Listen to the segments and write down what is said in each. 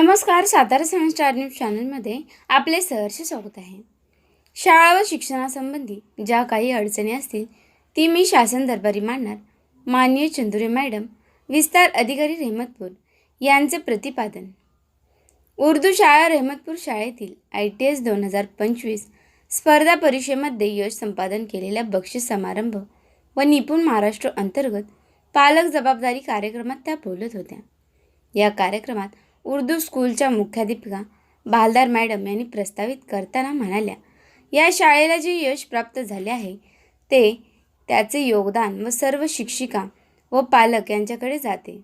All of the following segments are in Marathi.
नमस्कार सातारा सेवन न्यूज चॅनलमध्ये आपले सहर्ष स्वागत आहे. शाळा व शिक्षणासंबंधी ज्या काही अडचणी असतील ती मी शासन दरबारी मांडणार. माननीय चंदुरे मॅडम विस्तार अधिकारी रेहमतपूर यांचे प्रतिपादन. उर्दू शाळा रेहमतपूर शाळेतील आय टी एस दोन हजार पंचवीस स्पर्धा परीक्षेमध्ये यश संपादन केलेल्या बक्षीस समारंभ व निपुण महाराष्ट्र अंतर्गत पालक जबाबदारी कार्यक्रमात त्या बोलत होत्या. या कार्यक्रमात उर्दू स्कूलच्या मुख्याध्यापिका बालदार मॅडम यांनी प्रस्तावित करताना म्हणाल्या या शाळेला जे यश प्राप्त झाले आहे ते त्याचे योगदान व सर्व शिक्षिका व पालक यांच्याकडे जाते.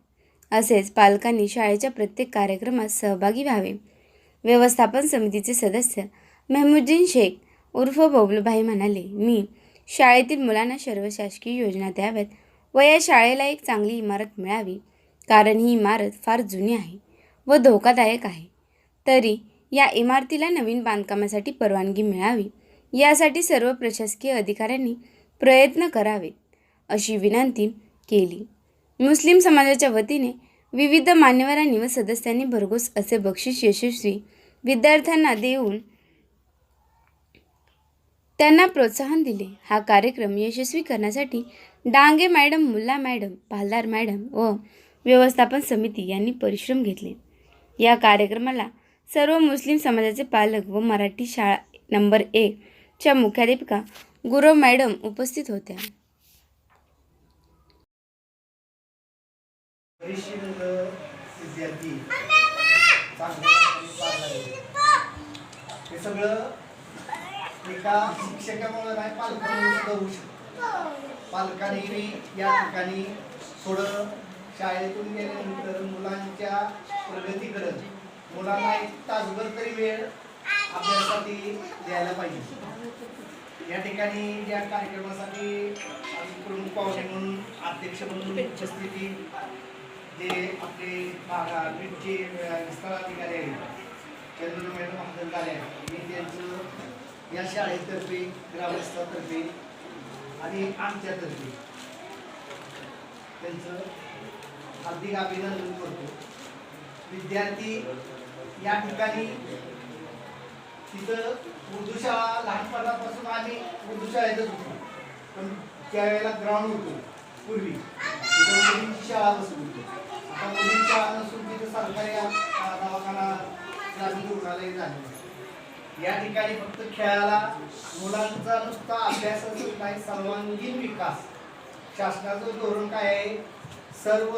असेच पालकांनी शाळेच्या प्रत्येक कार्यक्रमात सहभागी व्हावे. व्यवस्थापन समितीचे सदस्य मेहमुद्दीन शेख उर्फ बबलूभाई म्हणाले मी शाळेतील मुलांना सर्व शासकीय योजना द्याव्यात व या शाळेला एक चांगली इमारत मिळावी कारण ही इमारत फार जुनी आहे. व धोकादायक आहे. तरी या इमारतीला नवीन बांधकामासाठी परवानगी मिळावी यासाठी सर्व प्रशासकीय अधिकाऱ्यांनी प्रयत्न करावेत अशी विनंती केली. मुस्लिम समाजाच्या वतीने विविध मान्यवरांनी व सदस्यांनी भरघोस असे बक्षीस यशस्वी विद्यार्थ्यांना देऊन त्यांना प्रोत्साहन दिले. हा कार्यक्रम यशस्वी करण्यासाठी Dange madam Mulla madam Paldar madam व व्यवस्थापन समिती यांनी परिश्रम घेतले. या कार्यक्रमाला सर्व मुस्लिम समाजाचे पालक व मराठी शाळा नंबर एक च्या मुख्याध्यापिका गुरव मॅडम उपस्थित होत्या. हे सगळं एका शिक्षकामुळे नाही पालकांमुळे सुद्धा होऊ शकतं पालकांनी या ठिकाणी थोडं शाळेतून गेल्यानंतर मुलांच्या प्रगतीकडे मुलांना एक तासभर तरी वेळ अभ्यासासाठी द्यायला पाहिजे. या ठिकाणी या कार्यक्रमासाठी प्रमुख पाहुणे म्हणून अध्यक्ष म्हणून उपस्थिती जे आपले भागा बीडचे विस्तार आहेत चंद्र मॅडम हजरदार आहेत. मी त्यांचं या शाळेतर्फे ग्रामस्थातर्फे आणि आमच्यातर्फे त्यांचं हार्दिक अभिनंदन करतो. विद्यार्थी या ठिकाणी तिथं उर्दू शाळा लहानपणापासून आम्ही उर्दू शाळेतच होतो. पण त्यावेळेला ग्राउंड होतो पूर्वी. तिथं मुलींची शाळा बसून होती. आता मुलींची शाळा नसून तिथं सरकारी दवाखाना ग्रामीण रुग्णालय झाले. या ठिकाणी फक्त खेळाला मुलांचा नुसता अभ्यासाचा नाही सर्वांगीण विकास. शासनाचं धोरण काय आहे? सर्व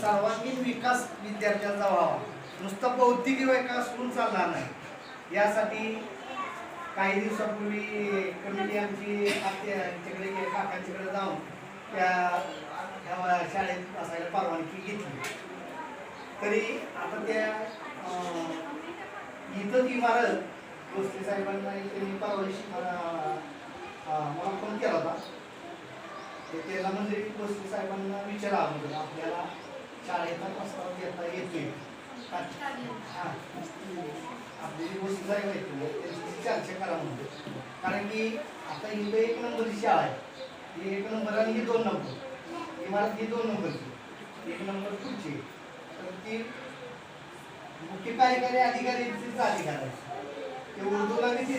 सर्वांगीण विकास विद्यार्थ्यांचा व्हावा. नुसता बौद्धिक विकास होऊन चालणार नाही. यासाठी काही दिवसापूर्वी कमिटी आमची आत्याच्याकडे काकांच्याकडे जाऊन त्या शाळेत असायला परवानगी घेतली. तरी आता त्या इथं इमारत गोष्टी साहेबांना त्यांनी परवानगी मला मला फोन केला होता. ते त्याला म्हणजे भोसले साहेबांना विचारावं म्हणजे आपल्याला शाळेचा प्रस्ताव घेता येतोय. आपली हा. आपले साहेब आहेत ना, त्यांची चर्चा करा म्हणजे कारण की आता ही एक नंबरची शाळा आहे. ही एक नंबर आणि ही दोन नंबर. इमारत ही दोन नंबरची एक नंबर पुढची. तर ती मुख्य कार्यकारी अधिकारी तिचा अधिकार आहे. ते उर्दूला बी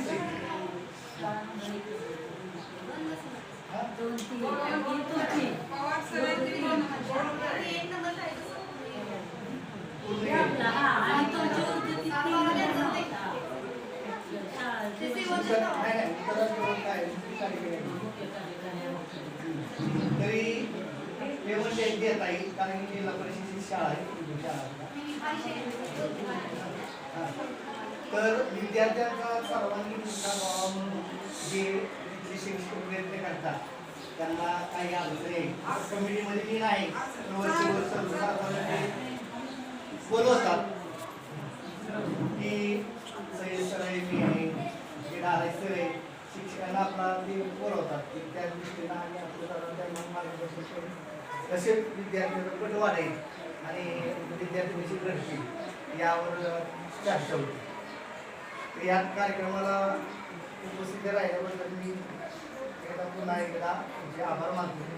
तरी पेमेंट एक देता येईल कारण की जिल्हा परिषदेची शाळा आहे तर विद्यार्थ्यांचा सर्वांगीण विकास व्हावा म्हणून जे जे शिक्षक प्रयत्न करतात त्यांना काही अडचणी आहे. कमिटीमध्ये मी नाही बोलवतात. की सर आहे मी आहे हे सर आहे. शिक्षकांना आपला ते बोलवतात. की त्या दृष्टीनं आम्ही आपलं त्यांना मार्गदर्शन करून कसे विद्यार्थ्यांना पट वाढेल आणि विद्यार्थ्यांची घडतील यावर चर्चा होती. तर या कार्यक्रमाला उपस्थित राहिल्याबद्दल मी एकदा तुमचे आभार मानतो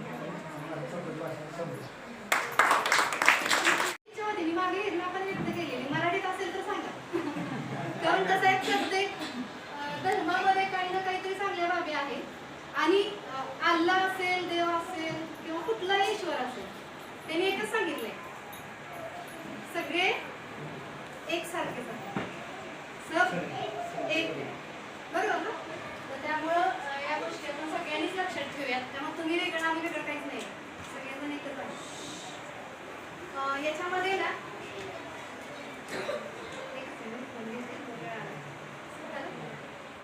कारण कसं एक शब्द धर्मामध्ये काही ना काहीतरी चांगल्या बाबी आहे आणि अल्ला असेल देव असेल किंवा कुठलाही ईश्वर असेल त्यांनी एकच सांगितलंय.